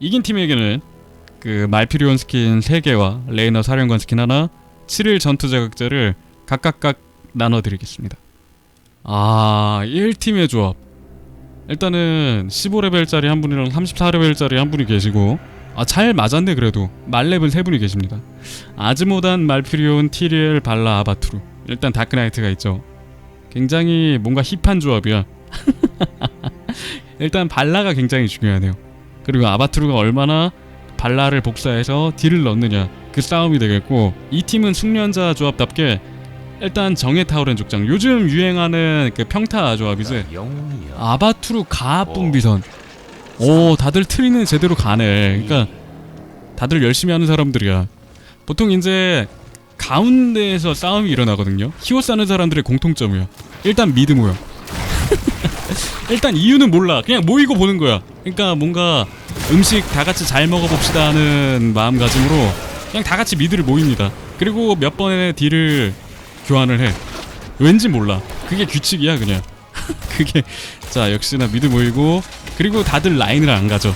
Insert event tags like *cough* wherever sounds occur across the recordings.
이긴 팀에게는 그 말피리온 스킨 3개와 레이너 사령관 스킨 하나 7일 전투 자극제를 각각각 나눠드리겠습니다. 아 1팀의 조합. 일단은 15레벨짜리 한 분이랑 34레벨짜리 한 분이 계시고 아 잘 맞았네 그래도. 말렙은 세 분이 계십니다. 아즈모단 말피리온 티리엘 발라 아바투르 일단 다크나이트가 있죠. 굉장히 뭔가 힙한 조합이야. *laughs* 일단 발라가 굉장히 중요하네요 그리고 아바투르가 얼마나 발라를 복사해서 딜을 넣느냐 그 싸움이 되겠고 이 팀은 숙련자 조합답게 일단 정의 타오른 족장 요즘 유행하는 그 평타 조합이지. 영웅이여. 아바투르 가뿐비선. 오 다들 트리는 제대로 가네. 그러니까 다들 열심히 하는 사람들이야. 보통 이제 가운데에서 싸움이 일어나거든요. 히오스 하는 사람들의 공통점이야. 일단 미드 모여. *laughs* 일단 이유는 몰라. 그냥 모이고 보는 거야. 그러니까 뭔가 음식 다 같이 잘 먹어봅시다 하는 마음가짐으로 그냥 다 같이 미드를 모입니다. 그리고 몇 번의 딜을 교환을 해. 왠지 몰라. 그게 규칙이야 그냥. *laughs* 그게. 자 역시나 미드 모이고 그리고 다들 라인을 안 가죠.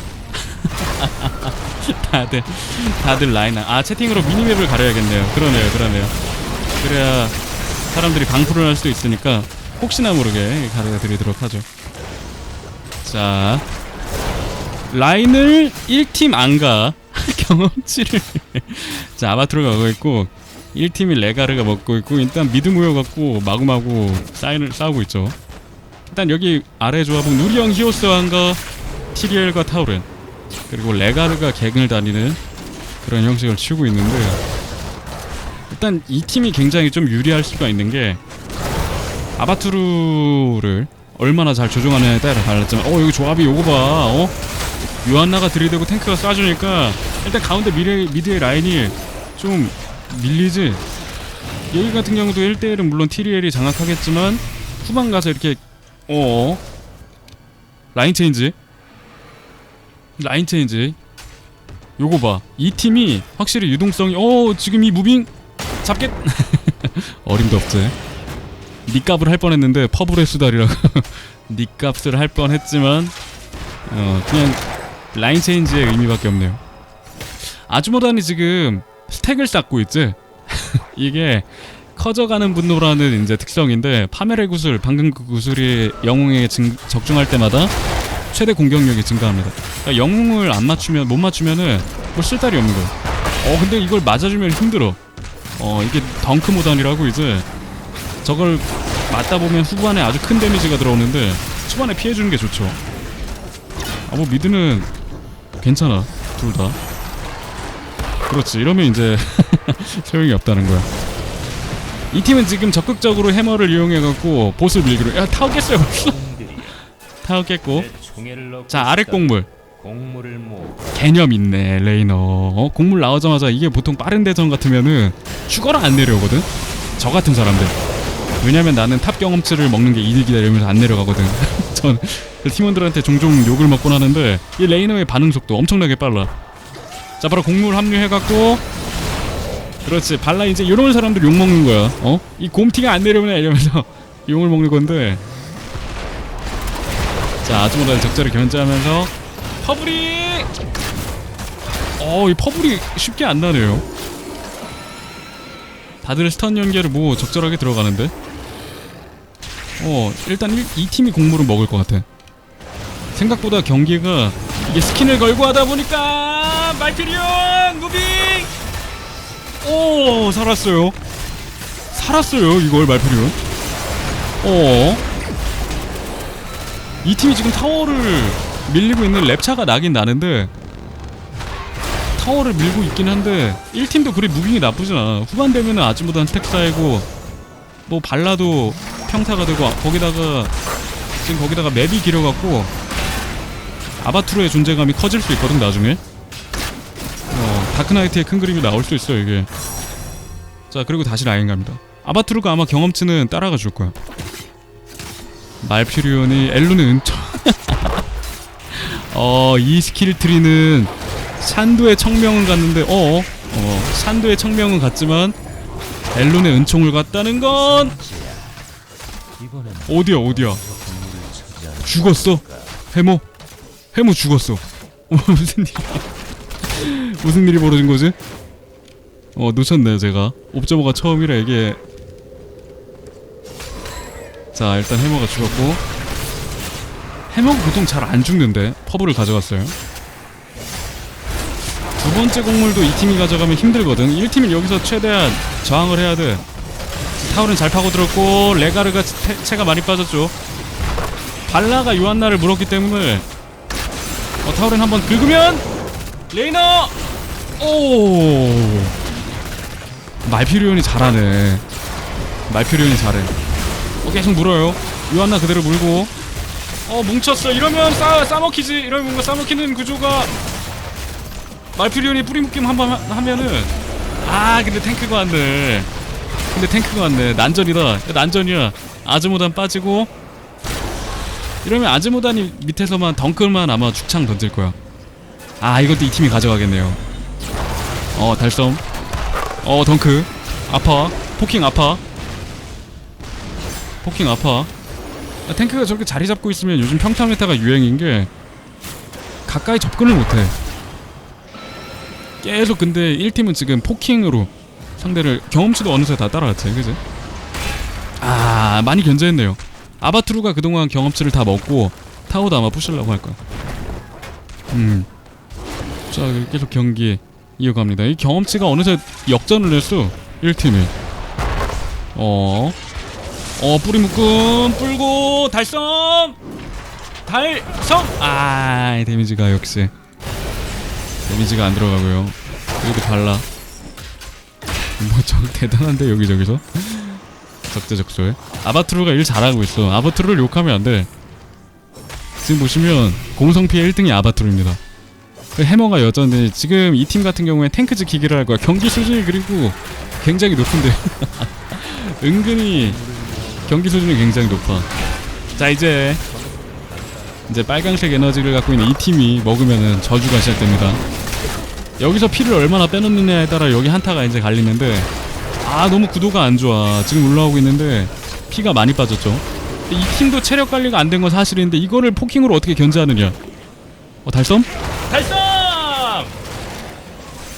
*laughs* 다들 다들 라인 안- 아 채팅으로 미니맵을 가려야겠네요. 그러네요 그러네요. 그래야 사람들이 방풀을 할 수도 있으니까 혹시나 모르게 가려드리도록 하죠. 자 라인을 1팀 안가. *laughs* 경험치를. *laughs* 자 아바트로가 가고 있고 1팀이 레가르가 먹고 있고 일단 미드 모여갖고 마구마구 사인을 싸우고 있죠. 일단 여기 아래 조합은 누리형 히오스왕과 티리엘과 타우렌 그리고 레가르가 갱을 다니는 그런 형식을 취고 있는데 일단 이 팀이 굉장히 좀 유리할 수가 있는 게 아바투르를 얼마나 잘 조종하느냐에 따라 달랐지만 어 여기 조합이 요거 봐 어? 요한나가 들이대고 탱크가 쏴주니까 일단 가운데 미래, 미드의 라인이 좀 밀리지. 여기 같은 경우도 1대1은 물론 티리엘이 장악하겠지만 후반 가서 이렇게 어. 라인 체인지. 라인 체인지. 요거 봐 이 팀이 확실히 유동성이 어 지금 이 무빙 잡겠 *laughs* 어림도 없지. 니값을 할 뻔했는데 퍼블의 수달이라고 *laughs* 니값을 할 뻔했지만 어 그냥 라인 체인지의 의미밖에 없네요. 아주모단이 지금 스택을 쌓고 있지? *laughs* 이게 커져가는 분노라는 이제 특성인데 파멸의 구슬 방금 그 구슬이 영웅에게 증- 적중할 때마다 최대 공격력이 증가합니다. 그러니까 영웅을 안 맞추면 못 맞추면은 뭐 쓸데이 없는 거야 어 근데 이걸 맞아주면 힘들어. 어 이게 덩크 모단이라고 이제 저걸 맞다 보면 후반에 아주 큰 데미지가 들어오는데 초반에 피해주는 게 좋죠. 아뭐 미드는 괜찮아 둘 다 그렇지 이러면 이제 *laughs* 소용이 없다는 거야 이 팀은 지금 적극적으로 해머를 이용해갖고 보스를 밀기로 야 타워 깼어요. *laughs* 타워 깼고 자 아래. 곡물 개념 있네 레이너 어? 곡물 나오자마자 이게 보통 빠른 대전 같으면은 죽어라 안 내려오거든 저 같은 사람들 왜냐면 나는 탑 경험치를 먹는 게 이득이다 이러면서 안 내려가거든 *laughs* 전그 팀원들한테 종종 욕을 먹곤 하는데 이 레이너의 반응 속도 엄청나게 빨라 자 바로 곡물 합류해갖고 그렇지 발라 이제 이런 사람들 욕 먹는 거야 어? 이 곰티가 안 내려오냐 이러면서 *laughs* 욕을 먹는 건데 자 아주모달 적절히 견제하면서 퍼블이 어, 이 퍼블이 쉽게 안 나네요. 다들 스턴 연계를 뭐 적절하게 들어가는데. 어, 일단 일, 이 팀이 공물을 먹을 것 같아. 생각보다 경기가 이게 스킨을 걸고 하다 보니까 말피리온 무빙. 오, 살았어요. 살았어요, 이걸 말피리온. 어. 이 팀이 지금 타워를 밀리고 있는 랩차가 나긴 나는데 타워를 밀고 있긴 한데 1팀도 그리 무빙이 나쁘진 않아 후반 되면은 아즈모단 스택 쌓이고 뭐 발라도 평타가 되고 아, 거기다가 지금 거기다가 맵이 길어갖고 아바투르의 존재감이 커질 수 있거든 나중에. 어, 다크나이트의 큰 그림이 나올 수 있어 이게. 자 그리고 다시 라인 갑니다. 아바투르가 아마 경험치는 따라가 줄 거야. 말피리온이 엘루는 은총 *laughs* 어, 이 스킬 트리는 샨도의 청명은 갔는데 어, 어, 샨도의 청명은 갔지만 엘론의 은총을 갔다는 건 어디야 어디야? 죽었어? 해모? 해모 죽었어. *laughs* 어, 무슨 일이? *laughs* 무슨 일이 벌어진 거지? 어 놓쳤네요 제가. 옵저버가 처음이라 이게. 자 일단 해머가 죽었고. 해머가 보통 잘 안 죽는데 퍼블을 가져갔어요. 두 번째 곡물도 이 팀이 가져가면 힘들거든. 1팀은 여기서 최대한 저항을 해야 돼 타울은 잘 파고들었고 레가르가 체, 체가 많이 빠졌죠. 발라가 요한나를 물었기 때문에 어, 타울은 한번 긁으면 레이너! 오! 말피리온이 잘하네. 말피리온이 잘해. 어, 계속 물어요. 요한나 그대로 물고. 어 뭉쳤어. 이러면 싸, 싸먹히지. 이러면 뭔가 싸먹히는 구조가 말피리온이 뿌리 묶임 한번 하면은 아 근데 왔네 근데 탱크가 왔네. 난전이다. 야, 난전이야. 아즈모단 빠지고. 이러면 아즈모단이 밑에서만 덩클만 아마 죽창 던질 거야. 아 이것도 이 팀이 가져가겠네요. 어 달성. 어 덩크. 아파. 포킹 아파. 포킹 아파. 야, 탱크가 저렇게 자리 잡고 있으면 요즘 평타 메타가 유행인 게 가까이 접근을 못해. 계속 근데 1팀은 지금 포킹으로 상대를 경험치도 어느새 다 따라갔지 그지? 아 많이 견제했네요. 아바트루가 그동안 경험치를 다 먹고 타오도 아마 부시려고 할 거야. 음자 계속 경기 이어갑니다. 이 경험치가 어느새 역전을 했어 1팀이 어. 어 뿌리 묶음 불고 달성! 달성! 아 데미지가 역시 데미지가 안 들어가고요. 여기도 발라 뭐저 대단한데 여기저기서? 적재적소에? 아바트루가 일 잘하고 있어. 아바트루를 욕하면 안돼. 지금 보시면 공성피해 1등이 아바트루입니다. 그 해머가 여전히 지금 이 팀 같은 경우에 탱크 지키기를 할 거야. 경기 수준이 그리고 굉장히 높은데. *laughs* 은근히 경기 수준이 굉장히 높아. 자 이제 이제 빨강색 에너지를 갖고 있는 이 팀이 먹으면은 저주가 시작됩니다 여기서 피를 얼마나 빼놓느냐에 따라 여기 한타가 이제 갈리는데 아 너무 구도가 안 좋아. 지금 올라오고 있는데 피가 많이 빠졌죠. 이 팀도 체력 관리가 안 된 건 사실인데 이거를 포킹으로 어떻게 견제하느냐? 어 달성? 달성!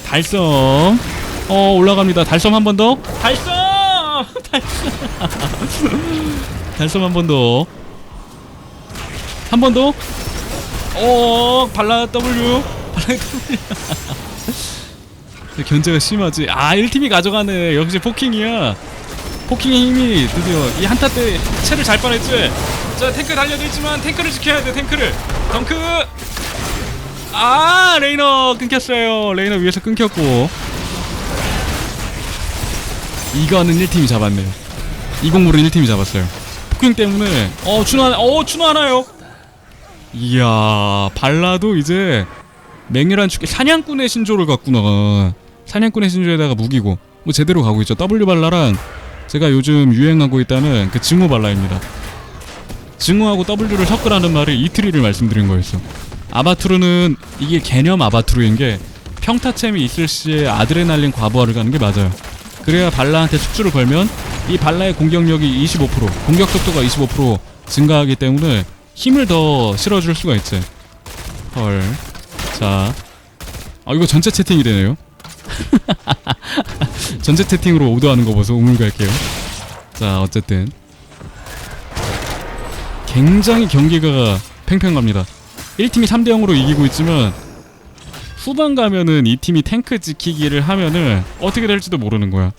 달성. 어 올라갑니다. 달성 한번 더. 달성! *laughs* 달성! 달성 한번 더. 한 번 더? 어 발라 W. 발라 W 견제가 심하지. 아 1팀이 가져가네. 역시 포킹이야. 포킹의 힘이 드디어 이 한타 때 채를 잘 빠냈지? 자 탱크 달려져 있지만 탱크를 지켜야 돼 탱크를. 덩크! 아 레이너 끊겼어요. 레이너 위에서 끊겼고. 이거는 1팀이 잡았네요. 이 공물은 1팀이 잡았어요. 폭행 때문에. 어 준호 하나 어 준호 하나요? 이야 발라도 이제 맹렬한 축계 사냥꾼의 신조를 갖구나 사냥꾼의 신조에다가 무기고 뭐 제대로 가고 있죠. W 발라랑 제가 요즘 유행하고 있다는 그 증오 발라입니다. 증오하고 W를 섞으라는 말을 이트리를 말씀드린 거였어. 아바투르는 이게 개념 아바투르인 게 평타챔이 있을 시에 아드레날린 과부하를 가는 게 맞아요. 그래야 발라한테 숙주를 걸면 이 발라의 공격력이 25% 공격 속도가 25% 증가하기 때문에 힘을 더 실어줄 수가 있지. 헐 자. 아 이거 전체 채팅이 되네요 *laughs* 전체 채팅으로 오더하는 거 보소. 우물 갈게요. 자 어쨌든. 굉장히 경기가 팽팽합니다. 1팀이 3대 0으로 이기고 있지만 후반 가면은 이 팀이 탱크 지키기를 하면은 어떻게 될지도 모르는 거야.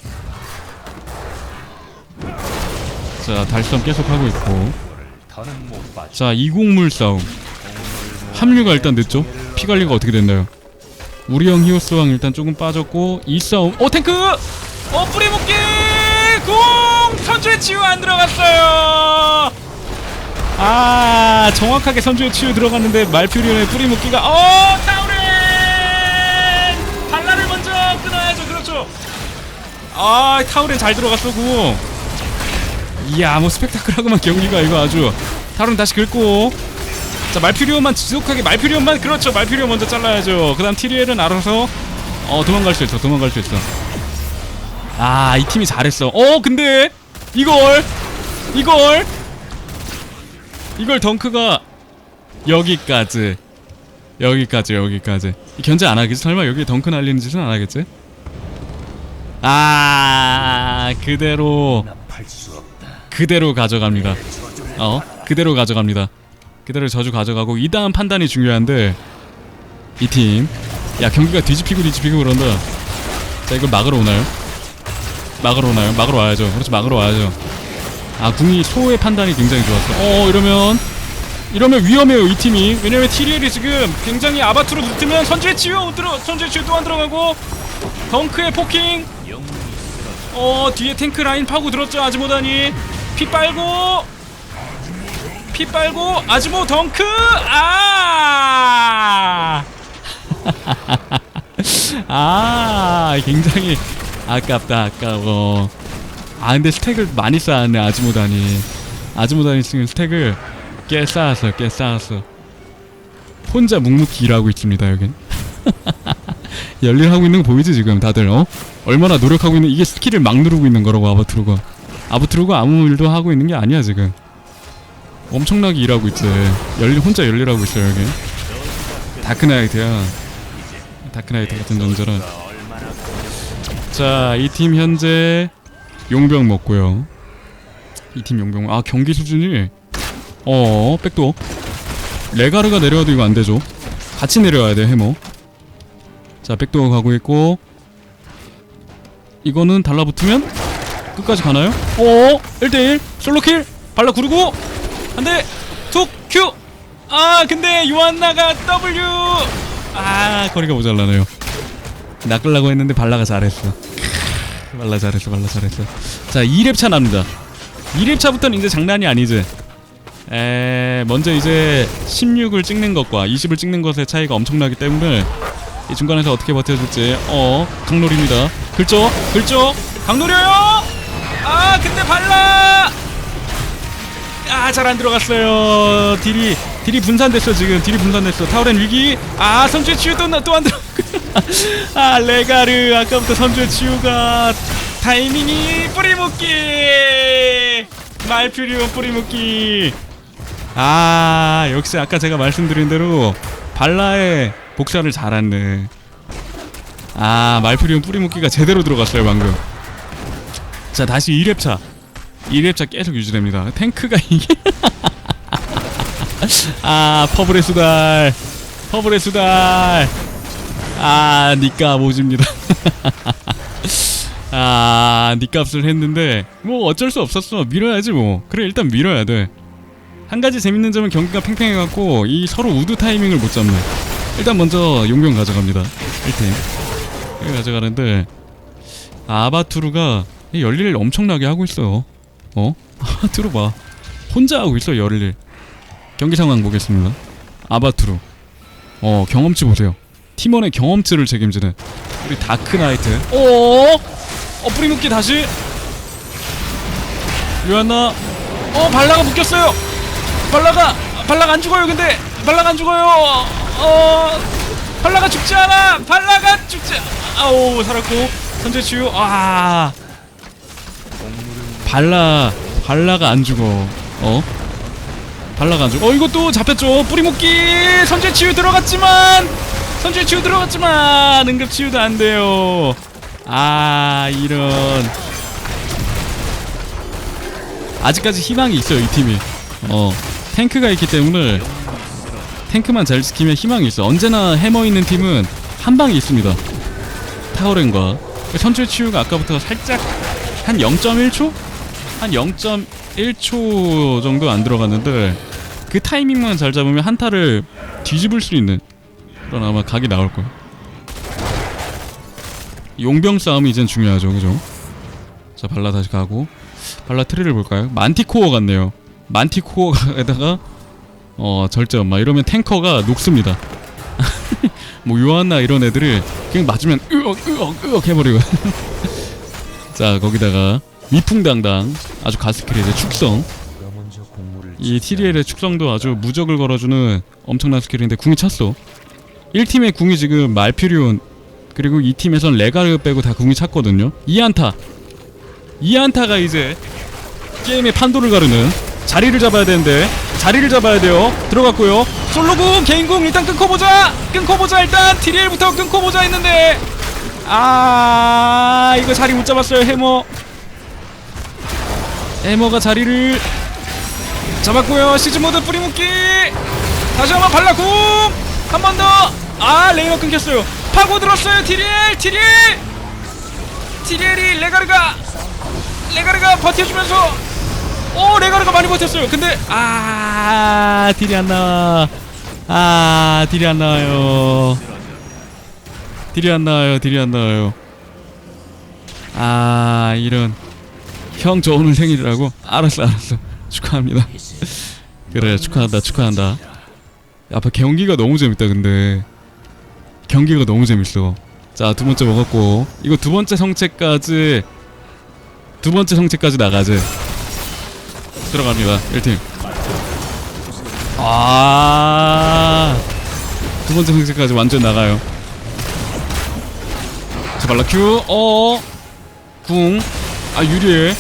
자 달성 계속 하고 있고. 자 이공물 싸움. 합류가 일단 늦죠? 피 관리가 어떻게 됐나요 우리 형 히오스왕 일단 조금 빠졌고 이 싸움 어 탱크! 어 뿌리 묶기! 공! 선주의 치유 안 들어갔어요! 아 정확하게 선주의 치유 들어갔는데 말퓨리온의 뿌리 묶기가 어 타우렌! 발라를 먼저 끊어야죠. 그렇죠? 아 타우렌 잘 들어갔어 공 이야 뭐 스펙타클하고만 경기가 이거 아주 타우렌 다시 긁고 자 말퓨리온만 지속하게 말퓨리온만 그렇죠. 말퓨리온 먼저 잘라야죠. 그 다음 티리엘은 알아서 어 도망갈 수 있어 도망갈 수 있어. 아 이 팀이 잘했어. 어 근데 이걸 이걸 이걸 덩크가 여기까지 여기까지 여기까지. 견제 안 하겠지? 설마 여기 덩크 날리는 짓은 안 하겠지? 아 그대로. 그대로 가져갑니다. 어 그대로 가져갑니다 그대로 저주 가져가고 이 다음 판단이 중요한데 이 팀. 야 경기가 뒤집히고 뒤집히고 그런다. 자 이걸 막으러 오나요? 막으러 오나요? 막으러 와야죠. 그렇지 막으러 와야죠. 아 궁이 소의 판단이 굉장히 좋았어. 어 이러면 이러면 위험해요 이 팀이. 왜냐면 TDL이 지금 굉장히 아바투로 붙으면 선제 치유 못 들어 선제 치유 또 안 들어가고 덩크의 포킹. 어 뒤에 탱크 라인 파고 들었죠 아즈모다니 피 빨고 피 빨고 아즈모 덩크 아 *laughs* 아, 굉장히 아깝다, 아까워. 아, 근데 스택을 많이 쌓았네, 아즈모다니. 아즈모다니 지금 스택을 꽤 쌓았어, 꽤 쌓았어. 혼자 묵묵히 일하고 있습니다, 여긴. *laughs* 열일하고 있는 거 보이지, 지금 다들, 어? 얼마나 노력하고 있는, 이게 스킬을 막 누르고 있는 거라고, 아바트루가. 아바트루가 아무 일도 하고 있는 게 아니야, 지금. 엄청나게 일하고 있지. 열일, 혼자 열일하고 있어, 여기. 다크나이트야. 다크나이트 같은. 얼마나 자, 이 팀 현재 용병 먹고요. 이 팀 용병. 아, 경기 수준이 어, 백도. 레가르가 내려와도 이거 안 되죠. 같이 내려와야 돼, 해머. 자, 백도 가고 있고. 이거는 달라붙으면 끝까지 가나요? 어, 1대1 솔로킬 발라 구르고 한 대, 툭, 큐. 아, 근데 요한나가 W. 아, 거리가 모자라네요. 낚으려고 했는데 발라가 잘했어. 발라 잘했어, 발라 잘했어. 자, 2렙 차 납니다. 2렙 차부터는 이제 장난이 아니지. 에, 먼저 이제 16을 찍는 것과 20을 찍는 것의 차이가 엄청나기 때문에 이 중간에서 어떻게 버텨줄지. 어, 강놀입니다. 긁죠, 긁죠, 강놀이요. 아, 근데 발라. 아, 잘 안 들어갔어요. 딜이 딜이 분산됐어 지금. 딜이 분산됐어. 타오렌 위기. 아, 선주의 치유 또또안 들어. *laughs* 아, 레가르 아까부터 선주의 치유가 타이밍이 뿌리묶기. 말퓨리온 뿌리묶기. 아, 역시 아까 제가 말씀드린 대로 발라의 복사를 잘했네. 아, 말퓨리온 뿌리묶기가 제대로 들어갔어요 방금. 자, 다시 2렙차. 2렙차 계속 유지됩니다. 탱크가 이게 *laughs* 아 퍼블의 수달. 퍼블의 수달. 아 니값 오집니다. *laughs* 아 니값을 했는데 뭐 어쩔 수 없었어. 밀어야지 뭐. 그래 일단 밀어야 돼 한 가지 재밌는 점은 경기가 팽팽해갖고 이 서로 우드 타이밍을 못 잡네. 일단 먼저 용병 가져갑니다. 1팀. 여기 가져가는데 아바투르가 이 열일을 엄청나게 하고 있어요 어? 아바투르 봐 혼자 하고 있어 열일 경기 상황 보겠습니다. 아바투르. 어 경험치 보세요. 팀원의 경험치를 책임지는 우리 다크나이트. 오, 어 뿌리묶기 다시. 요한나. 어 발라가 묶였어요. 발라가 발라가 안 죽어요. 근데 발라가 안 죽어요. 어 발라가 죽지 않아. 발라가 죽지. 아오 살았고 선제 치유. 아 발라 발라가 안 죽어. 어? 발라가지고 어. 이것도 잡혔죠. 뿌리묶기. 선제 치유 들어갔지만 선제 치유 들어갔지만 응급 치유도 안 돼요. 아 이런. 아직까지 희망이 있어요 이 팀이. 어 탱크가 있기 때문에 탱크만 잘 지키면 희망이 있어 언제나 해머 있는 팀은 한 방이 있습니다. 타오렌과. 선제 치유가 아까부터 살짝 한 0.1초 한 0.1초 정도 안 들어갔는데 그 타이밍만 잘 잡으면 한타를 뒤집을 수 있는 그런 아마 각이 나올 거야. 용병 싸움이 이젠 중요하죠, 그죠? 자 발라 다시 가고 발라 트리를 볼까요? 만티코어 같네요. 만티코어에다가 어 절전 막 이러면 탱커가 녹습니다. *laughs* 뭐 요한나 이런 애들을 그냥 맞으면 으억 으억 으억 해버리고 *laughs* 자 거기다가 위풍당당 아주 가스킬의 축성. 이 TDL의 축성도 아주 무적을 걸어주는 엄청난 스킬인데 궁이 찼어. 1팀의 궁이 지금 말퓨리온 그리고 2팀에선 레가르 빼고 다 궁이 찼거든요. 2안타. 2안타가 이제 게임의 판도를 가르는 자리를 잡아야 되는데 자리를 잡아야 돼요. 들어갔고요. 솔로궁 개인궁 일단 끊고 보자! 끊고 보자 일단 티리엘부터 끊고 보자 했는데. 아 이거 자리 못 잡았어요 해머 해머가 자리를 잡았고요. 시즌 모드 뿌리묶기. 다시 한번 발라궁! 한 번 더! 아 레이너 끊겼어요. 파고 들었어요. 티리엘 티리엘! 티리엘이 레가르가 레가르가 버텨주면서 오 레가르가 많이 버텼어요. 근데 아 딜이 안 나와. 아 딜이 안 나와요. 딜이 안 나와요. 딜이 안 나와요. 아 이런 형 저 오늘 생일이라고? 알았어 알았어. 축하합니다. 그래 축하한다 축하한다. 앞에 경기가 너무 재밌다 근데. 경기가 너무 재밌어. 자 두 번째 먹었고. 이거 두 번째 성체까지 두 번째 성체까지 나가지. 들어갑니다 1팀. 아두 번째 성체까지 완전 나가요. 자 발라 큐. 어어. 궁아 유리해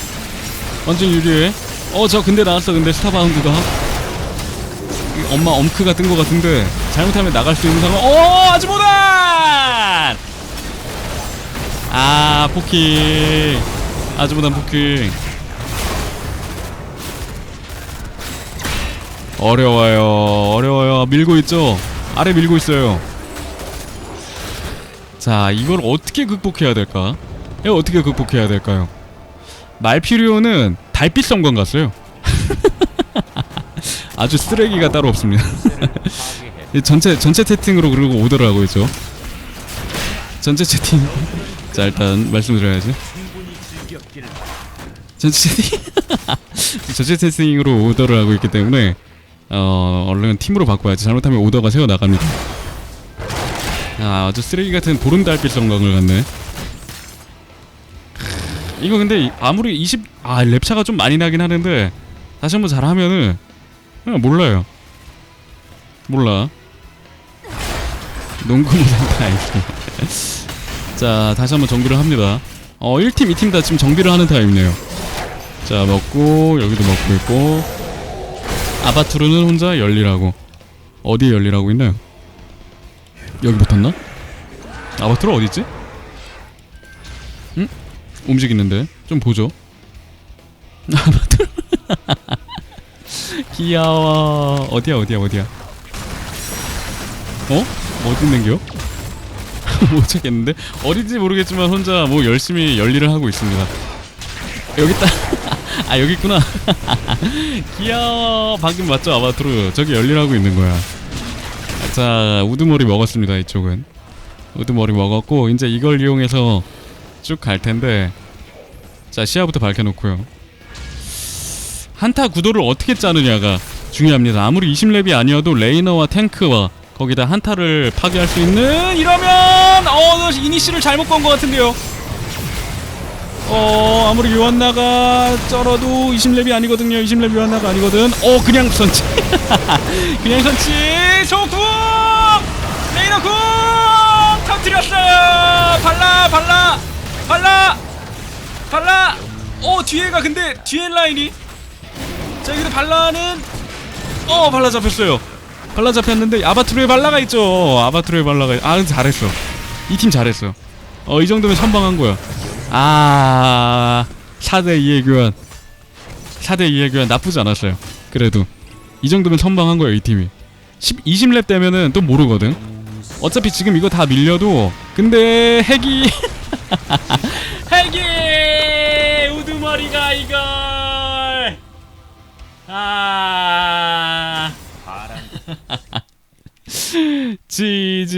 완전 유리해. 어저 근데 나왔어. 근데 스타바운드가 이 엄마 엄크가 뜬 것 같은데 잘못하면 나갈 수 있는 상황. 어 아즈모단 아 포킹 아즈모단 포킹 어려워요. 어려워요. 밀고 있죠? 아래 밀고 있어요. 자 이걸 어떻게 극복해야 될까? 이거 어떻게 극복해야 될까요 말피리오는 달빛 성광 같어요. *laughs* 아주 쓰레기가 따로 없습니다. *laughs* 이 전체 전체 채팅으로 그리고 오더를 하고 있죠. 전체 채팅. *laughs* 자 일단 말씀드려야지. 전체 채팅. 전체 채팅으로 오더를 하고 있기 때문에 어 얼른 팀으로 바꿔야지. 잘못하면 오더가 새어 나갑니다. 아 아주 쓰레기 같은 보름 달빛 성광을 갖네 이거 근데 이- 아무리 20 아 랩차가 좀 많이 나긴 하는데 다시 한번 잘하면은 그냥 몰라요 몰라 농구 못한다 *laughs* 자 다시 한번 정비를 합니다 어 1팀 2팀 다 지금 정비를 하는 타임이네요 자 먹고 여기도 먹고 있고 아바투르는 혼자 열리라고 어디에 열리라고 있나요? 여기 붙었나? 아바투르 어디있지? 응? 움직이는데 좀 보죠. *laughs* 귀여워. 어디야 어디야 어디야? 어? 어디 있는겨? *laughs* 못 찾겠는데? 어딘지 모르겠지만 혼자 뭐 열심히 열일을 하고 있습니다. 여기 있다. *laughs* 아 여기 있구나. 귀여워. 방금 맞죠? 아바투르 저기 열일하고 있는 거야. 자 우두머리 먹었습니다 이쪽은. 우두머리 먹었고 이제 이걸 이용해서 쭉 갈 텐데 자 시야부터 밝혀놓고요 한타 구도를 어떻게 짜느냐가 중요합니다. 아무리 20렙이 아니어도 레이너와 탱크와 거기다 한타를 파괴할 수 있는 이러면 어 이니시를 잘못 건 것 같은데요. 어 아무리 요한나가 쩔어도 20렙이 아니거든요. 20렙 요한나가 아니거든. 어 그냥 선치 *laughs* 그냥 선치 좋고 레이너 쿵 터뜨렸어요. 발라 발라 발라! 발라. 어 뒤에가 근데 뒤에 라인이. 자 여기도 발라는 어 발라 잡혔어요. 발라 잡혔는데 아바투르에 발라가 있죠. 아바투르에 발라가 있... 아 잘했어. 이 팀 잘했어. 어 이 정도면 선방한 거야. 아 4대 2의 교환. 4대 2의 교환 나쁘지 않았어요. 그래도. 이 정도면 선방한 거예요 이 팀이. 10, 20렙 되면은 또 모르거든. 어차피 지금 이거 다 밀려도 근데 핵이 *laughs* *laughs* 핵이 우두머리가 이걸. 아. *laughs* 지지